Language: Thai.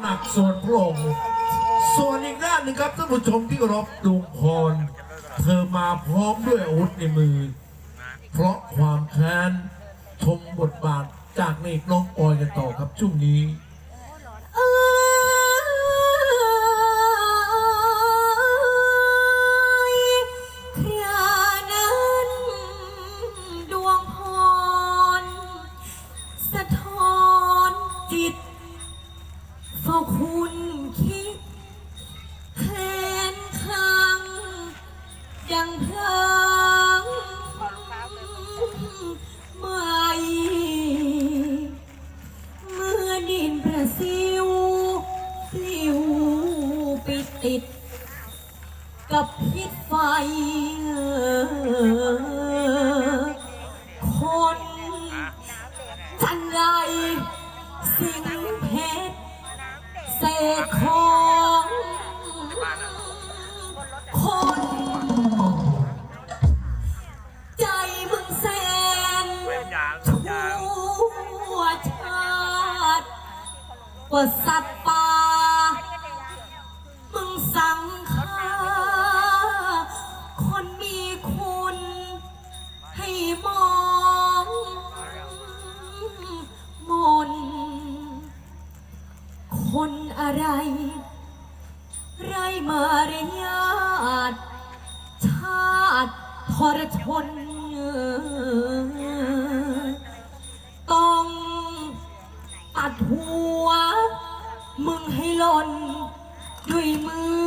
หนักส่วนพระองค์ส่วนอีกด้านหนึงครับท่านผู้ชมที่รบดุงพรเธอมาพร้อมด้วยอาวุธในมือ เพราะความแค้นชมบทบาทจากในกน้องออยกันต่อครับช่วงนี้ังพลิงไม่เมื่อดินประสิวปลิวไปติด กับพิษไฟ คนจันไร สิงเพชรเศษขอ ว่าสัตว์ป่ามึงสังฆาคนมีคุณ ให้มองมน คนอะไร ไรมารยาทชาติทรชนต้องตัดหัว มึงให้หล่นด้วยมือ